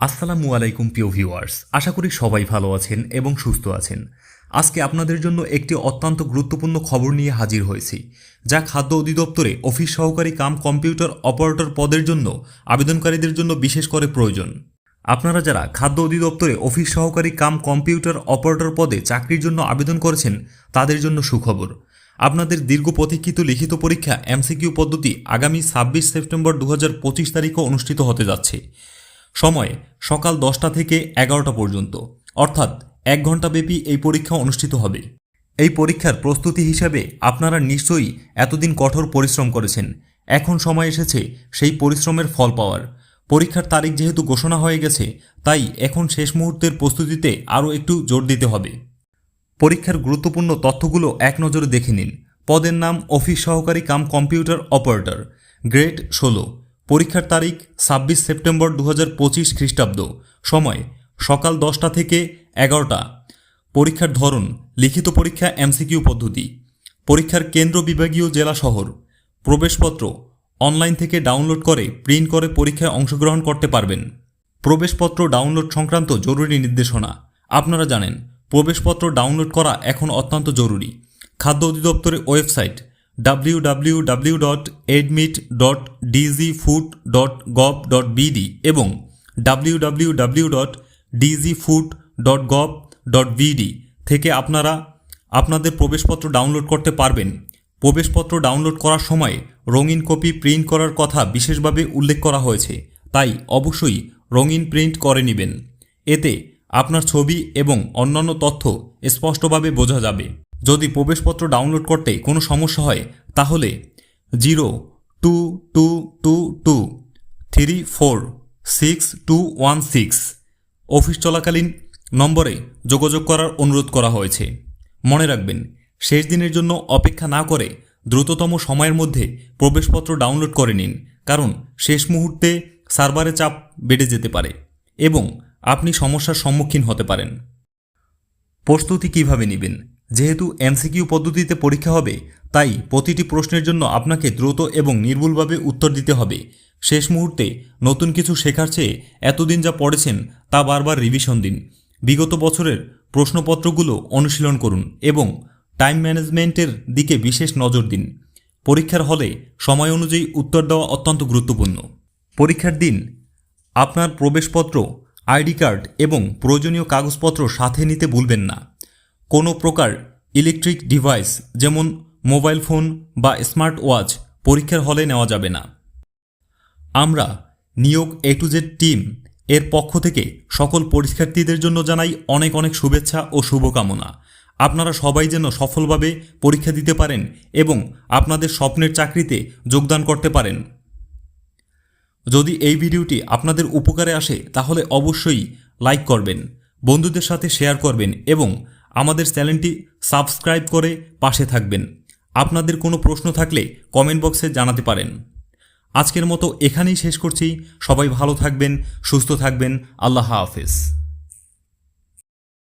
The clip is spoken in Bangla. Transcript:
আসসালামু আলাইকুম, প্রিয় ভিউয়ার্স। আশা করি সবাই ভালো আছেন এবং সুস্থ আছেন। আজকে আপনাদের জন্য একটি অত্যন্ত গুরুত্বপূর্ণ খবর নিয়ে হাজির হয়েছি, যা খাদ্য অধিদপ্তরে অফিস সহকারী কাম কম্পিউটার অপারেটর পদের জন্য আবেদনকারীদের জন্য বিশেষ করে প্রয়োজন। আপনারা যারা খাদ্য অধিদপ্তরে অফিস সহকারী কাম কম্পিউটার অপারেটর পদে চাকরির জন্য আবেদন করেছেন, তাদের জন্য সুখবর। আপনাদের দীর্ঘ প্রতীক্ষিত লিখিত পরীক্ষা এমসিকিউ পদ্ধতি আগামী ছাব্বিশ সেপ্টেম্বর দু হাজার পঁচিশ তারিখে অনুষ্ঠিত হতে যাচ্ছে। সময় সকাল দশটা থেকে এগারোটা পর্যন্ত। অর্থাৎ এক ঘন্টাব্যাপী এই পরীক্ষা অনুষ্ঠিত হবে। এই পরীক্ষার প্রস্তুতি হিসাবে আপনারা নিশ্চয়ই এতদিন কঠোর পরিশ্রম করেছেন। এখন সময় এসেছে সেই পরিশ্রমের ফল পাওয়ার। পরীক্ষার তারিখ যেহেতু ঘোষণা হয়ে গেছে, তাই এখন শেষ মুহূর্তের প্রস্তুতিতে আরও একটু জোর দিতে হবে। পরীক্ষার গুরুত্বপূর্ণ তথ্যগুলো এক নজরে দেখে নিন। পদের নাম, অফিস সহকারী কাম কম্পিউটার অপারেটর। গ্রেড ষোলো। পরীক্ষার তারিখ ছাব্বিশ সেপ্টেম্বর দু পঁচিশ খ্রিস্টাব্দ। সময়, সকাল দশটা থেকে এগারোটা। পরীক্ষার ধরন, লিখিত পরীক্ষা, এমসিকিউ পদ্ধতি। পরীক্ষার কেন্দ্র বিভাগীয় জেলা শহর। প্রবেশপত্র, অনলাইন থেকে ডাউনলোড করে, প্রিন্ট করে পরীক্ষায় অংশগ্রহণ করতে পারবেন। প্রবেশপত্র ডাউনলোড সংক্রান্ত জরুরি নির্দেশনা। আপনারা জানেন, প্রবেশপত্র ডাউনলোড করা এখন অত্যন্ত জরুরি। খাদ্য অধিদপ্তরের ওয়েবসাইট বিডি এবং বিডি থেকে আপনারা আপনাদের প্রবেশপত্র ডাউনলোড করতে পারবেন। প্রবেশপত্র ডাউনলোড করার সময় রঙিন কপি প্রিন্ট করার কথা বিশেষভাবে উল্লেখ করা হয়েছে। তাই অবশ্যই রঙিন প্রিন্ট করে নেবেন। এতে আপনার ছবি এবং অন্যান্য তথ্য স্পষ্টভাবে বোঝা যাবে। যদি প্রবেশপত্র ডাউনলোড করতে কোনো সমস্যা হয়, তাহলে zero two two two two three four six two one six office চলাকালীন নম্বরে যোগাযোগ করার অনুরোধ করা হয়েছে। মনে রাখবেন, শেষ দিনের জন্য অপেক্ষা না করে দ্রুততম সময়ের মধ্যে প্রবেশপত্র ডাউনলোড করে নিন, কারণ শেষ মুহূর্তে সার্ভারে চাপ বেড়ে যেতে পারে এবং আপনি সমস্যার সম্মুখীন হতে পারেন। প্রস্তুতি কীভাবে নেবেন? যেহেতু এমসিকিউ পদ্ধতিতে পরীক্ষা হবে, তাই প্রতিটি প্রশ্নের জন্য আপনাকে দ্রুত এবং নির্ভুলভাবে উত্তর দিতে হবে। শেষ মুহূর্তে নতুন কিছু শেখার চেয়ে এতদিন যা পড়েছেন তা বারবার রিভিশন দিন। বিগত বছরের প্রশ্নপত্রগুলো অনুশীলন করুন এবং টাইম ম্যানেজমেন্টের দিকে বিশেষ নজর দিন। পরীক্ষার হলে সময় অনুযায়ী উত্তর দেওয়া অত্যন্ত গুরুত্বপূর্ণ। পরীক্ষার দিন আপনার প্রবেশপত্র, আইডি কার্ড এবং প্রয়োজনীয় কাগজপত্র সাথে নিতে ভুলবেন না। কোনো প্রকার ইলেকট্রিক ডিভাইস যেমন মোবাইল ফোন বা স্মার্ট ওয়াচ পরীক্ষার হলে নেওয়া যাবে না। আমরা নিয়োগ এ টু জেড টিম এর পক্ষ থেকে সকল পরীক্ষার্থীদের জন্য জানাই অনেক অনেক শুভেচ্ছা ও শুভকামনা। আপনারা সবাই যেন সফলভাবে পরীক্ষা দিতে পারেন এবং আপনাদের স্বপ্নের চাকরিতে যোগদান করতে পারেন। যদি এই ভিডিওটি আপনাদের উপকারে আসে, তাহলে অবশ্যই লাইক করবেন, বন্ধুদের সাথে শেয়ার করবেন এবং আমাদের চ্যানেলটি সাবস্ক্রাইব করে পাশে থাকবেন। আপনাদের কোনো প্রশ্ন থাকলে কমেন্ট বক্সে জানাতে পারেন। আজকের মতো এখানেই শেষ করছি। সবাই ভালো থাকবেন, সুস্থ থাকবেন। আল্লাহ হাফেজ।